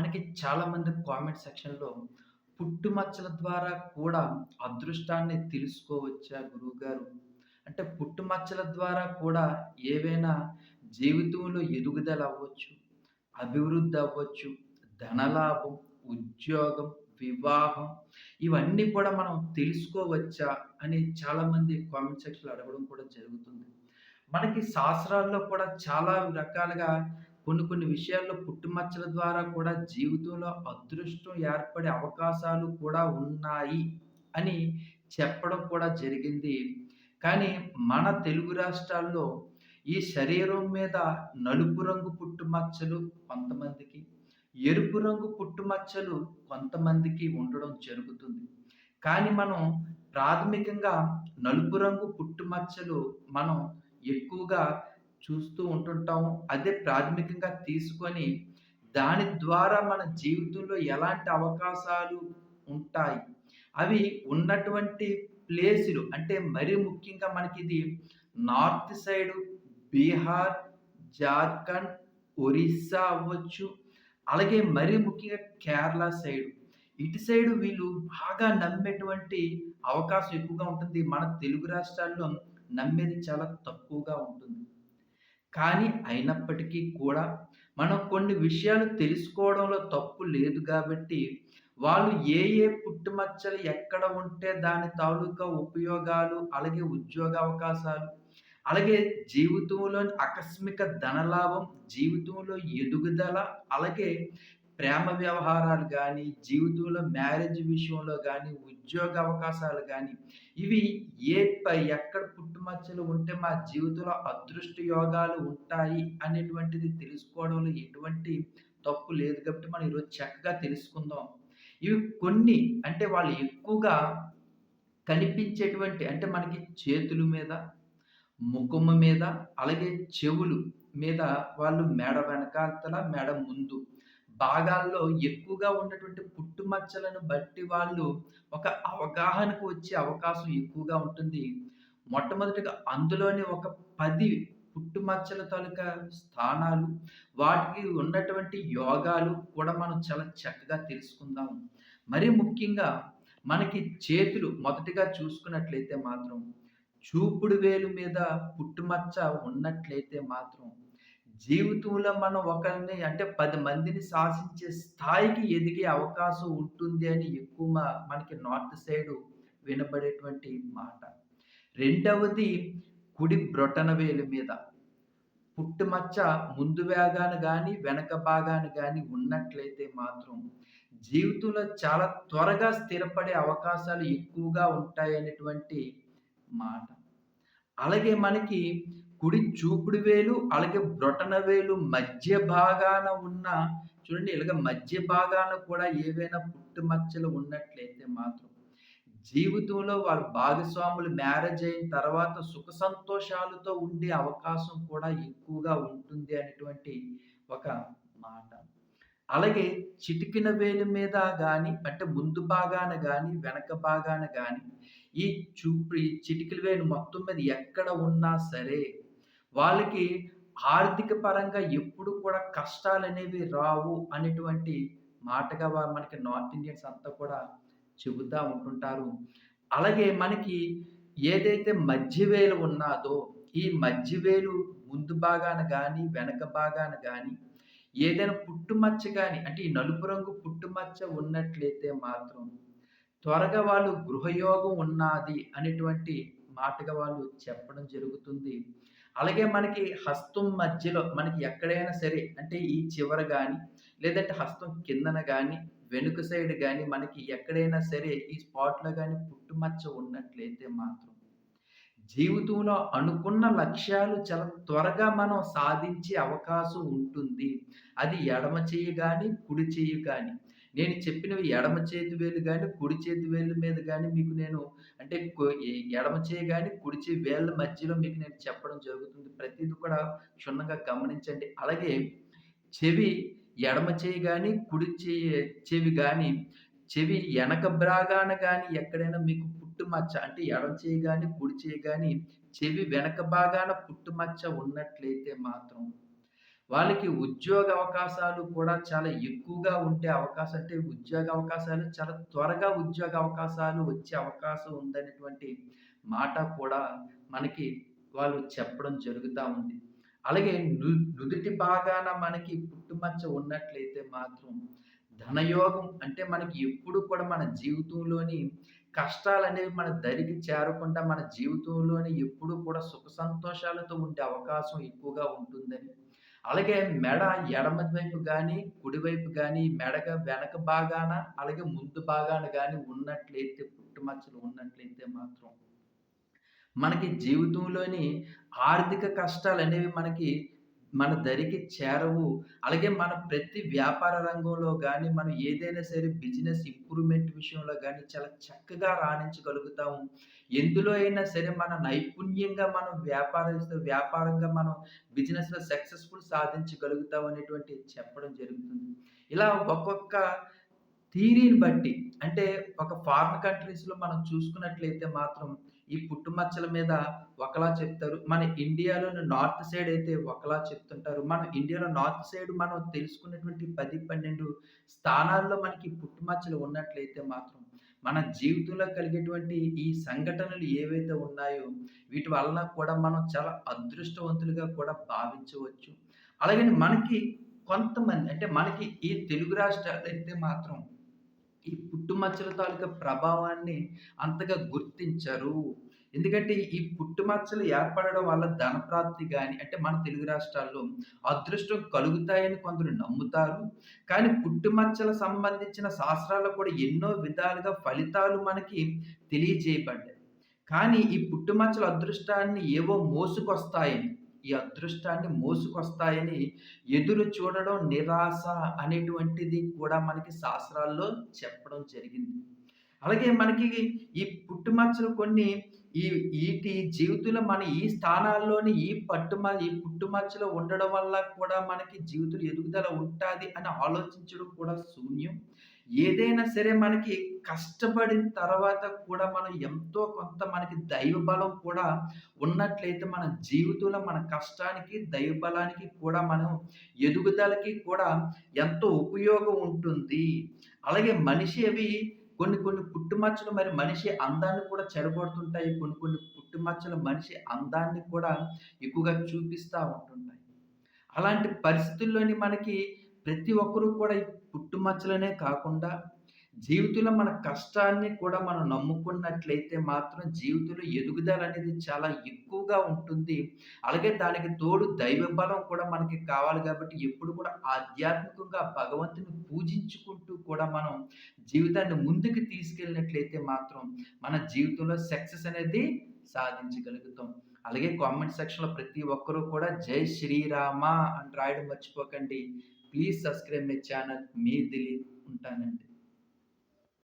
మనకి చాలామంది కామెంట్ సెక్షన్‌లో పుట్టుమచ్చల ద్వారా కూడా అదృష్టాన్ని తెలుసుకోవచ్చా గురువుగారు? అంటే పుట్టుమచ్చల ద్వారా కూడా ఏవైనా జీవితంలో ఎదుగుదల అవ్వచ్చు, అభివృద్ధి అవ్వచ్చు, ధనలాభం, ఉద్యోగం, వివాహం ఇవన్నీ కూడా మనం తెలుసుకోవచ్చా? అని చాలామంది కామెంట్ సెక్షన్‌లో అడగడం కూడా జరుగుతుంది. మనకి శాస్త్రాల్లో కూడా చాలా రకాలుగా కొన్ని కొన్ని విషయాల్లో పుట్టుమచ్చల ద్వారా కూడా జీవితంలో అదృష్టం ఏర్పడే అవకాశాలు కూడా ఉన్నాయి అని చెప్పడం కూడా జరిగింది. కానీ మన తెలుగు రాష్ట్రాల్లో ఈ శరీరం మీద నలుపు రంగు పుట్టుమచ్చలు కొంతమందికి, ఎరుపు రంగు పుట్టుమచ్చలు కొంతమందికి ఉండడం జరుగుతుంది. కానీ మనం ప్రాథమికంగా నలుపు రంగు పుట్టుమచ్చలు మనం ఎక్కువగా చూస్తూ ఉంటుంటాము. అదే ప్రాథమికంగా తీసుకొని, దాని ద్వారా మన జీవితంలో ఎలాంటి అవకాశాలు ఉంటాయి. అవి ఉన్నటువంటి ప్లేసులు అంటే మరీ ముఖ్యంగా మనకి ఇది నార్త్ సైడు బీహార్, జార్ఖండ్, ఒరిస్సా అవ్వచ్చు. అలాగే మరీ ముఖ్యంగా కేరళ సైడు. ఇటు సైడు వీళ్ళు బాగా నమ్మేటువంటి అవకాశం ఎక్కువగా ఉంటుంది. మన తెలుగు రాష్ట్రాల్లో నమ్మేది చాలా తక్కువగా ఉంటుంది. కానీ అయినప్పటికీ కూడా మనం కొన్ని విషయాలు తెలుసుకోవడంలో తప్పు లేదు కాబట్టి వాళ్ళు ఏ ఏ పుట్టుమచ్చలు ఎక్కడ ఉంటే దాని తాలూకా ఉపయోగాలు, అలాగే ఉద్యోగ అవకాశాలు, అలాగే జీవితంలోని ఆకస్మిక ధనలాభం, జీవితంలో ఎదుగుదల, అలాగే ప్రేమ వ్యవహారాలు కానీ జీవితంలో మ్యారేజ్ విషయంలో కానీ ఉద్యోగ అవకాశాలు కానీ ఇవి ఏ పై ఎక్కడ పుట్టుమచ్చలు ఉంటే మా జీవితంలో అదృష్ట యోగాలు ఉంటాయి అనేటువంటిది తెలుసుకోవడంలో ఎటువంటి తప్పు లేదు కాబట్టి మనం ఈరోజు చక్కగా తెలుసుకుందాం. ఇవి కొన్ని అంటే వాళ్ళు ఎక్కువగా కనిపించేటువంటి అంటే మనకి చేతుల మీద, ముఖము మీద, అలాగే చెవులు మీద వాళ్ళు మెడ వెనకాతల, మెడ ముందు భాగాల్లో ఎక్కువగా ఉన్నటువంటి పుట్టుమచ్చలను బట్టి వాళ్ళు ఒక అవగాహనకు వచ్చే అవకాశం ఎక్కువగా ఉంటుంది. మొట్టమొదటిగా అందులోని ఒక పది పుట్టుమచ్చల తాలూకా స్థానాలు, వాటికి ఉన్నటువంటి యోగాలు కూడా మనం చాలా చక్కగా తెలుసుకుందాం. మరీ ముఖ్యంగా మనకి చేతులు మొదటిగా చూసుకున్నట్లయితే మాత్రం, చూపుడు వేలు మీద పుట్టుమచ్చ ఉన్నట్లయితే మాత్రం, జీవితంలో మనం ఒకరిని అంటే పది మందిని శాసించే స్థాయికి ఎదిగే అవకాశం ఉంటుంది అని ఎక్కువ మనకి నార్త్ సైడు వినబడేటువంటి మాట. రెండవది కుడి బ్రొటనవేలు మీద పుట్టుమచ్చ ముందు భాగాన కానీ వెనక భాగాన కానీ ఉన్నట్లయితే మాత్రం, జీవితంలో చాలా త్వరగా స్థిరపడే అవకాశాలు ఎక్కువగా ఉంటాయనేటువంటి మాట. అలాగే మనకి కుడి చూపుడు వేలు, అలాగే బ్రొటన వేలు మధ్య భాగాన ఉన్న చూడండి ఇలాగ మధ్య భాగాన కూడా ఏవైనా పుట్టుమచ్చలు ఉన్నట్లయితే మాత్రం, జీవితంలో వాళ్ళ భాగస్వాములు మ్యారేజ్ అయిన తర్వాత సుఖ సంతోషాలతో ఉండే అవకాశం కూడా ఎక్కువగా ఉంటుంది అనేటువంటి ఒక మాట. అలాగే చిటికిన వేలు మీద కానీ అంటే ముందు భాగాన కానీ వెనక భాగాన కానీ ఈ చూపు ఈ వేలు మొత్తం మీద ఎక్కడ ఉన్నా సరే, వాళ్ళకి ఆర్థిక పరంగా ఎప్పుడు కూడా కష్టాలు అనేవి రావు అనేటువంటి మాటగా వ మనకి నార్త్ ఇండియన్స్ అంతా కూడా చెబుతూ ఉంటుంటారు. అలాగే మనకి ఏదైతే మధ్యవేలు వేలు ఉన్నాదో, ఈ మధ్యవేలు ముందు భాగాన కానీ వెనక భాగాన కానీ ఏదైనా పుట్టుమచ్చ కానీ అంటే ఈ నలుపు రంగు పుట్టుమచ్చ ఉన్నట్లయితే మాత్రం, త్వరగా వాళ్ళు గృహయోగం ఉన్నాది అనేటువంటి మాటగా వాళ్ళు చెప్పడం జరుగుతుంది. అలాగే మనకి హస్తం మధ్యలో మనకి ఎక్కడైనా సరే అంటే ఈ చివర కానీ లేదంటే హస్తం కిందన కానీ వెనుక సైడ్ కానీ మనకి ఎక్కడైనా సరే ఈ స్పాట్‌లో కానీ పుట్టుమచ్చ ఉన్నట్లయితే మాత్రం, జీవితంలో అనుకున్న లక్ష్యాలు చాలా త్వరగా మనం సాధించే అవకాశం ఉంటుంది. అది ఎడమ చెయ్యి కానీ కుడి చెయ్యి కానీ నేను చెప్పినవి ఎడమ చేతి వేలు కానీ కుడి చేతి వేళ్ళ మీద కానీ మీకు నేను అంటే ఎడమ చేయి కానీ కుడి చేయి వేళ్ళ మధ్యలో మీకు నేను చెప్పడం జరుగుతుంది. ప్రతిదీ కూడా క్షుణ్ణంగా గమనించండి. అలాగే చెవి ఎడమ చేయి కానీ కుడి చేయి చెవి కానీ చెవి ఎనక భాగాన కానీ ఎక్కడైనా మీకు పుట్టుమచ్చ అంటే ఎడమ చేయి కానీ కుడి చేయి కానీ చెవి వెనక భాగాన పుట్టుమచ్చ ఉన్నట్లయితే మాత్రం, వాళ్ళకి ఉద్యోగ అవకాశాలు కూడా చాలా ఎక్కువగా ఉండే అవకాశం అంటే ఉద్యోగ అవకాశాలు చాలా త్వరగా ఉద్యోగ అవకాశాలు వచ్చే అవకాశం ఉందనేటువంటి మాట కూడా మనకి వాళ్ళు చెప్పడం జరుగుతూ ఉంది. అలాగే నుదుటి నుదిటి భాగాన మనకి పుట్టుమచ్చ ఉన్నట్లయితే మాత్రం ధనయోగం అంటే మనకి ఎప్పుడు కూడా మన జీవితంలోని కష్టాలనేవి మన దరికి చేరకుండా మన జీవితంలోని ఎప్పుడు కూడా సుఖ సంతోషాలతో ఉండే అవకాశం ఎక్కువగా ఉంటుందని. అలాగే మెడ ఎడమ వైపు కానీ కుడివైపు కానీ మెడగ వెనక భాగాన, అలాగే ముందు భాగాన కానీ ఉన్నట్లయితే పుట్టుమచ్చలు ఉన్నట్లయితే మాత్రం మనకి జీవితంలోని ఆర్థిక కష్టాలు అనేవి మనకి మన దరికి చేరవు. అలాగే మన ప్రతి వ్యాపార రంగంలో కానీ మనం ఏదైనా సరే బిజినెస్ ఇంప్రూవ్‌మెంట్ విషయంలో కానీ చాలా చక్కగా రాణించగలుగుతాము. ఎందులో అయినా సరే మన నైపుణ్యంగా మనం వ్యాపారస్తు వ్యాపారంగా మనం బిజినెస్‌లో సక్సెస్‌ఫుల్ సాధించగలుగుతాం అనేటువంటి చెప్పడం జరుగుతుంది. ఇలా ఒక్కొక్క థీరీని బట్టి అంటే ఒక ఫారిన్ కంట్రీస్‌లో మనం చూసుకున్నట్లయితే మాత్రం ఈ పుట్టుమచ్చల మీద ఒకలా చెప్తారు. మన ఇండియాలోని నార్త్ సైడ్ అయితే ఒకలా చెప్తుంటారు. మన ఇండియాలో నార్త్ సైడ్ మనం తెలుసుకున్నటువంటి 10, 12 స్థానాల్లో మనకి పుట్టుమచ్చలు ఉన్నట్లయితే మాత్రం మన జీవితంలో కలిగేటువంటి ఈ సంఘటనలు ఏవైతే ఉన్నాయో వీటి వలన కూడా మనం చాలా అదృష్టవంతులుగా కూడా భావించవచ్చు. అలాగని మనకి కొంతమంది అంటే మనకి ఈ తెలుగు రాష్ట్రాలు అయితే మాత్రం ఈ పుట్టుమచ్చల తాలూకా ప్రభావాన్ని అంతగా గుర్తించరు. ఎందుకంటే ఈ పుట్టుమచ్చలు ఏర్పడడం వల్ల ధనప్రాప్తి కానీ అంటే మన తెలుగు రాష్ట్రాల్లో అదృష్టం కలుగుతాయని కొందరు నమ్ముతారు. కానీ పుట్టుమచ్చల సంబంధించిన శాస్త్రాల్లో కూడా ఎన్నో విధాలుగా ఫలితాలు మనకి తెలియజేయబడ్డాయి. కానీ ఈ పుట్టుమచ్చల అదృష్టాన్ని ఏవో మోసుకొస్తాయని, ఈ అదృష్టాన్ని మోసుకొస్తాయని ఎదురు చూడడం నిరాశ అనేటువంటిది కూడా మనకి శాస్త్రాల్లో చెప్పడం జరిగింది. అలాగే మనకి ఈ పుట్టుమచ్చలు కొన్ని ఈ ఈటి జీవితంలో మన ఈ స్థానాల్లోని ఈ పట్టుమ ఈ పుట్టుమచ్చలు ఉండడం వల్ల కూడా మనకి జీవితంలో ఎదుగుదల ఉంటుంది అని ఆలోచించడం కూడా శూన్యం. ఏదైనా సరే మనకి కష్టపడిన తర్వాత కూడా మనం ఎంతో కొంత మనకి దైవ బలం కూడా ఉన్నట్లయితే మన జీవితంలో మన కష్టానికి, దైవ బలానికి కూడా మనం ఎదుగుదలకి కూడా ఎంతో ఉపయోగం ఉంటుంది. అలాగే మనిషి అవి కొన్ని కొన్ని పుట్టుమచ్చలు మరి మనిషి అందాన్ని కూడా చెడగొడుతుంటాయి. కొన్ని కొన్ని పుట్టుమచ్చలు మనిషి అందాన్ని కూడా ఎక్కువగా చూపిస్తూ ఉంటుంటాయి. అలాంటి పరిస్థితుల్లోని మనకి ప్రతి ఒక్కరూ కూడా ఈ పుట్టుమచ్చలనే కాకుండా జీవితంలో మన కష్టాన్ని కూడా మనం నమ్ముకున్నట్లయితే మాత్రం జీవితంలో ఎదుగుదల అనేది చాలా ఎక్కువగా ఉంటుంది. అలాగే దానికి తోడు దైవ బలం కూడా మనకి కావాలి కాబట్టి ఎప్పుడు కూడా ఆధ్యాత్మికంగా భగవంతుని పూజించుకుంటూ కూడా మనం జీవితాన్ని ముందుకు తీసుకెళ్ళినట్లయితే మాత్రం మన జీవితంలో సక్సెస్ అనేది సాధించగలుగుతాం. అలాగే కామెంట్ సెక్షన్‌లో ప్రతి ఒక్కరూ కూడా జై శ్రీరామ అని రాయడం మర్చిపోకండి. Please subscribe my channel. మీ దిలీప్ ఉంటానండి.